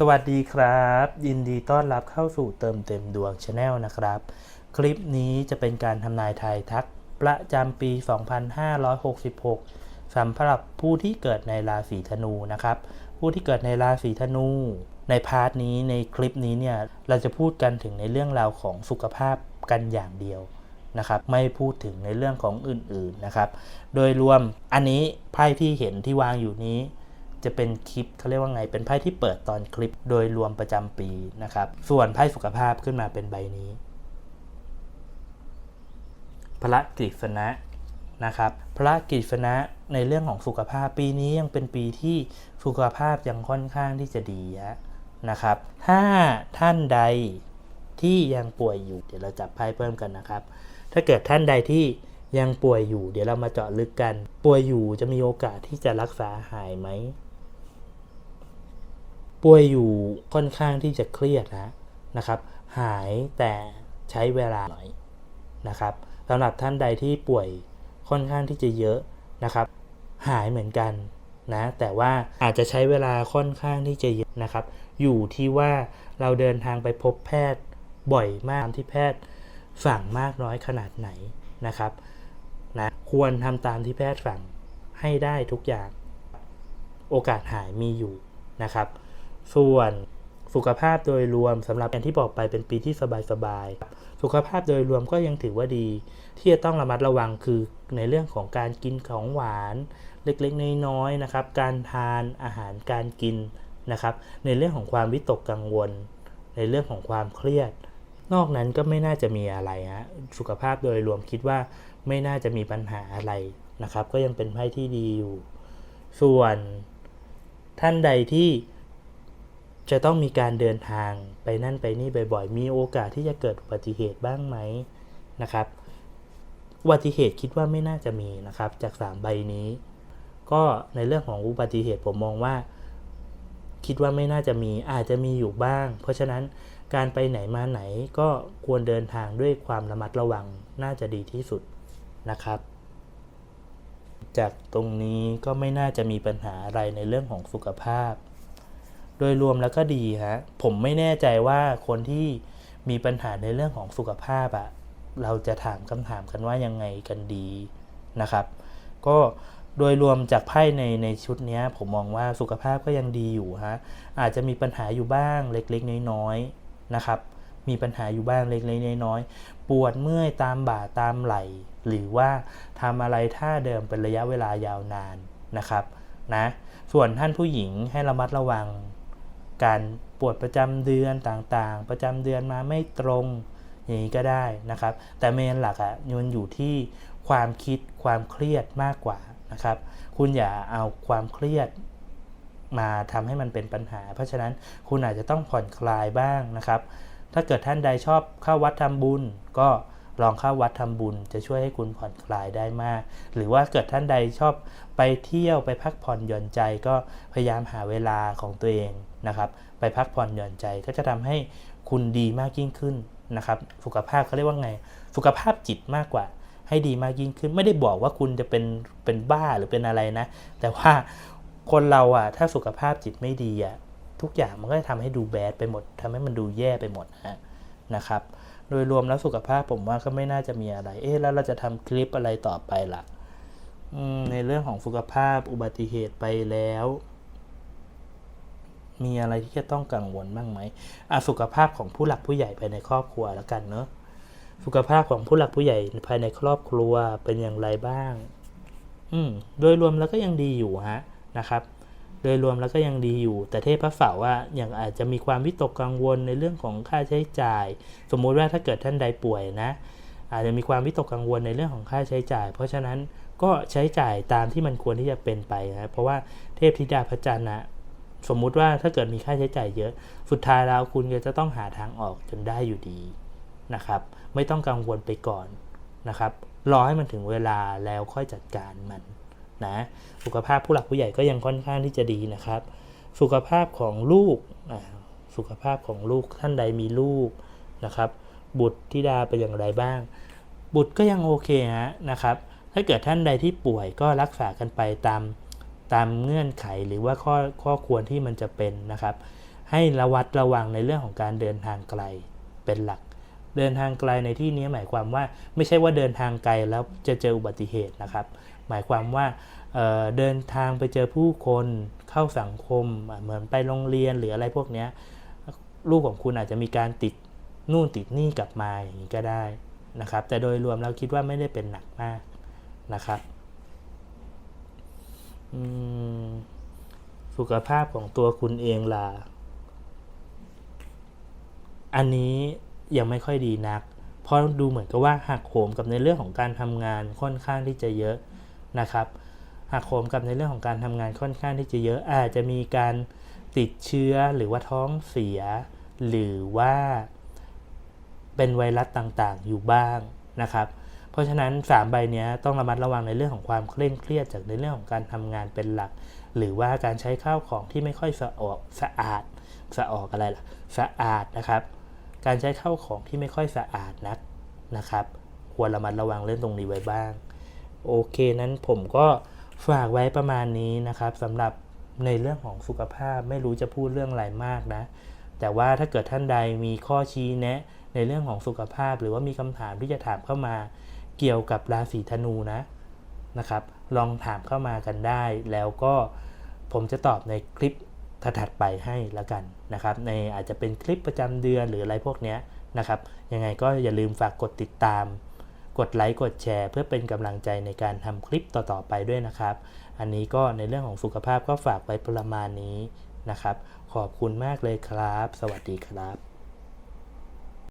สวัสดีครับ ยินดีต้อนรับเข้าสู่เติมเต็มดวงชาแนลนะครับ คลิปนี้จะเป็นการทำนายทายทักประจำปี 2566สำหรับผู้ที่เกิดในราศีธนูนะครับ ผู้ที่เกิดในราศีธนู ในพาร์ทนี้ในคลิปนี้เนี่ยเราจะพูดกันถึงในเรื่องราวของสุขภาพกันอย่างเดียวนะครับไม่พูดถึงในเรื่องของอื่นๆนะครับ โดยรวมอันนี้ไพ่ที่เห็นที่วางอยู่นี้ จะเป็นคลิปเขาเรียกว่าไง เป็นไพ่ที่เปิดตอนคลิปโดยรวมประจำปีนะครับ ส่วนไพ่สุขภาพขึ้นมาเป็นใบนี้ พระกฤษณะนะครับ พระกฤษณะในเรื่องของสุขภาพปีนี้ยังเป็นปีที่สุขภาพยังค่อนข้างที่จะดีนะครับ ถ้าท่านใดที่ยังป่วยอยู่ เดี๋ยวเราจับไพ่เพิ่มกันนะครับ ถ้าเกิดท่านใดที่ยังป่วยอยู่ เดี๋ยวเรามาเจาะลึกกัน ป่วยอยู่จะมีโอกาสที่จะรักษาหายไหม ป่วยอยู่ค่อนข้างที่จะเครียดนะนะครับ หายแต่ใช้เวลาหน่อยนะครับสำหรับท่านใดที่ป่วยค่อนข้างที่จะเยอะนะครับ หายเหมือนกันนะแต่ว่าอาจจะใช้เวลาค่อนข้างที่จะเยอะนะครับ อยู่ที่ว่าเราเดินทางไปพบแพทย์บ่อยมากตามที่แพทย์สั่งมากน้อยขนาดไหนนะครับนะควรทำตามที่แพทย์สั่งให้ได้ทุกอย่าง โอกาสหายมีอยู่นะครับ ส่วนสุขภาพโดยรวมสำหรับอย่างที่บอกไปเป็นปีที่สบายๆ สุขภาพโดยรวมก็ยังถือว่าดี ที่จะต้องระมัดระวังคือในเรื่องของการกินของหวานเล็กๆ น้อยๆนะครับ การทานอาหารการกินนะครับ ในเรื่องของความวิตกกังวล ในเรื่องของความเครียด นอกนั้นก็ไม่น่าจะมีอะไรฮะสุขภาพโดยรวมคิดว่าไม่น่าจะมีปัญหาอะไรนะครับ ก็ยังเป็นไพ่ที่ดีอยู่ ส่วนท่านใดที่ จะต้องมีการเดินทางไปนั่นไปนี่บ่อย ๆ มีโอกาสที่จะเกิดอุบัติเหตุบ้างไหมนะครับอุบัติเหตุคิดว่าไม่น่าจะมีนะครับ จากสามใบนี้ ก็ในเรื่องของอุบัติเหตุผมมองว่า คิดว่าไม่น่าจะมีอาจจะมีอยู่บ้าง เพราะฉะนั้นการไปไหนมาไหนก็ควรเดินทางด้วยความระมัดระวังน่าจะดีที่สุดนะครับ จากตรงนี้ก็ไม่น่าจะมีปัญหาอะไรในเรื่องของสุขภาพ โดยรวมแล้วก็ดีฮะผมไม่แน่ใจว่าคนที่มีปัญหาในเรื่องของสุขภาพอะเราจะถามคำถามกันว่ายังไงกันดีนะครับ ก็โดยรวมจากไพ่ในในชุดนี้ผมมองว่าสุขภาพก็ยังดีอยู่ฮะอาจจะมีปัญหาอยู่บ้างเล็กๆ น้อยๆนะครับ มีปัญหาอยู่บ้างเล็กๆน้อยๆปวดเมื่อยตามบ่าตามไหล่ หรือว่าทำอะไรท่าเดิมเป็นระยะเวลายาวนานนะครับนะส่วนท่านผู้หญิงให้ระมัดระวัง การปวดประจำเดือนต่างๆ ประจำเดือนมาไม่ตรงอย่างนี้ก็ได้นะครับ แต่เมนหลักอะมันอยู่ที่ความคิดความเครียดมากกว่านะครับ คุณอย่าเอาความเครียดมาทำให้มันเป็นปัญหา เพราะฉะนั้นคุณอาจจะต้องผ่อนคลายบ้างนะครับ ถ้าเกิดท่านใดชอบเข้าวัดทำบุญก็ ลองเข้าวัดทำบุญจะช่วยให้คุณผ่อนคลายได้มาก หรือว่าเกิดท่านใดชอบไปเที่ยวไปพักผ่อนหย่อนใจก็พยายามหาเวลาของตัวเองนะครับ ไปพักผ่อนหย่อนใจก็จะทำให้คุณดีมากยิ่งขึ้นนะครับสุขภาพเขาเรียกว่าไง สุขภาพจิตมากกว่า ให้ดีมากยิ่งขึ้น ไม่ได้บอกว่าคุณจะเป็นเป็นบ้าหรือเป็นอะไรนะ แต่ว่าคนเราอะถ้าสุขภาพจิตไม่ดีอะทุกอย่างมันก็จะทำให้ดูแบดไปหมดทำให้มันดูแย่ไปหมดนะครับ โดยรวมแล้วสุขภาพผมว่าก็ไม่น่าจะมีอะไร เอ๊ะแล้วเราจะทำคลิปอะไรต่อไปล่ะในเรื่องของสุขภาพอุบัติเหตุไปแล้ว มีอะไรที่จะต้องกังวลบ้างไหมอะสุขภาพของผู้หลักผู้ใหญ่ภายในครอบครัวแล้วกันเนอะสุขภาพของผู้หลักผู้ใหญ่ภายในครอบครัวเป็นอย่างไรบ้าง อืม โดยรวมแล้วก็ยังดีอยู่ฮะนะครับ ดยรวมแล้วก็ยังดีอยู่ แต่เทพพระเสาว่าอย่างอาจจะมีความวิตกกังวลในเรื่องของค่าใช้จ่าย สมมุติว่าถ้าเกิดท่านใดป่วยนะ อาจจะมีความวิตกกังวลในเรื่องของค่าใช้จ่าย เพราะฉะนั้นก็ใช้จ่ายตามที่มันควรที่จะเป็นไปนะเพราะว่าเทพธิดาพระจันทร์นะสมมุติว่าถ้าเกิดมีค่าใช้จ่ายเยอะ สุดท้ายแล้วคุณก็จะต้องหาทางออกจนได้อยู่ดีนะครับ ไม่ต้องกังวลไปก่อนนะครับ รอให้มันถึงเวลาแล้วค่อยจัดการมัน นะสุขภาพผู้หลักผู้ใหญ่ก็ยังค่อนข้างที่จะดีนะครับ สุขภาพของลูกสุขภาพของลูกท่านใดมีลูกนะครับ บุตรธิดาเป็นอย่างไรบ้าง บุตรก็ยังโอเคฮะนะครับ ถ้าเกิดท่านใดที่ป่วยก็รักษากันไปตามตามเงื่อนไขหรือว่าข้อข้อควรที่มันจะเป็นนะครับ ให้ระวัดระวังในเรื่องของการเดินทางไกลเป็นหลัก เดินทางไกลในที่นี้หมายความว่าไม่ใช่ว่าเดินทางไกลแล้วจะเจออุบัติเหตุนะครับ หมายความว่าเเดินทางไปเจอผู้คนเข้าสังคมเหมือนไปโรงเรียนหรืออะไรพวกนี้ลูกของคุณอาจจะมีการติดนู่นติดนี่กลับมาอย่างนี้ก็ได้นะครับ แต่โดยรวมเราคิดว่าไม่ได้เป็นหนักมากนะครับสุขภาพของตัวคุณเองล่ะ อันนี้ ยังไม่ค่อยดีนัก เพราะดูเหมือนกับว่าหักโหมกับในเรื่องของการทำงานค่อนข้างที่จะเยอะนะครับหักโหมกับในเรื่องของการทำงานค่อนข้างที่จะเยอะอาจจะมีการติดเชื้อหรือว่าท้องเสีย หรือว่าเป็นไวรัสต่างๆ อยู่บ้างนะครับ เพราะฉะนั้น 3 ใบเนี้ยต้องระมัดระวังในเรื่องของความเคร่งเครียดจากในเรื่องของการทำงานเป็นหลัก หรือว่าการใช้ข้าวของที่ไม่ค่อยสะออกสะอาดสะออกอะไรล่ะสะอาดนะครับ การใช้เข้าของที่ไม่ค่อยสะอาดนักนะครับ ควรระมัดระวังเรื่องตรงนี้ไว้บ้าง โอเคนั้นผมก็ฝากไว้ประมาณนี้นะครับสำหรับในเรื่องของสุขภาพไม่รู้จะพูดเรื่องอะไรมากนะ แต่ว่าถ้าเกิดท่านใดมีข้อชี้แนะ ในเรื่องของสุขภาพ หรือว่ามีคำถามที่จะถามเข้ามาเกี่ยวกับราศีธนูนะนะครับ ลองถามเข้ามากันได้ แล้วก็ผมจะตอบในคลิป ถัดไปให้แล้วกันนะครับในอาจจะเป็นคลิปประจำเดือนหรืออะไรพวกนี้นะครับยังไงก็อย่าลืมฝากกดติดตาม กดไลค์กดแชร์ เพื่อเป็นกำลังใจในการทำคลิปต่อๆไปด้วยนะครับ อันนี้ก็ในเรื่องของสุขภาพก็ฝากไว้ประมาณนี้นะครับ ขอบคุณมากเลยครับ สวัสดีครับ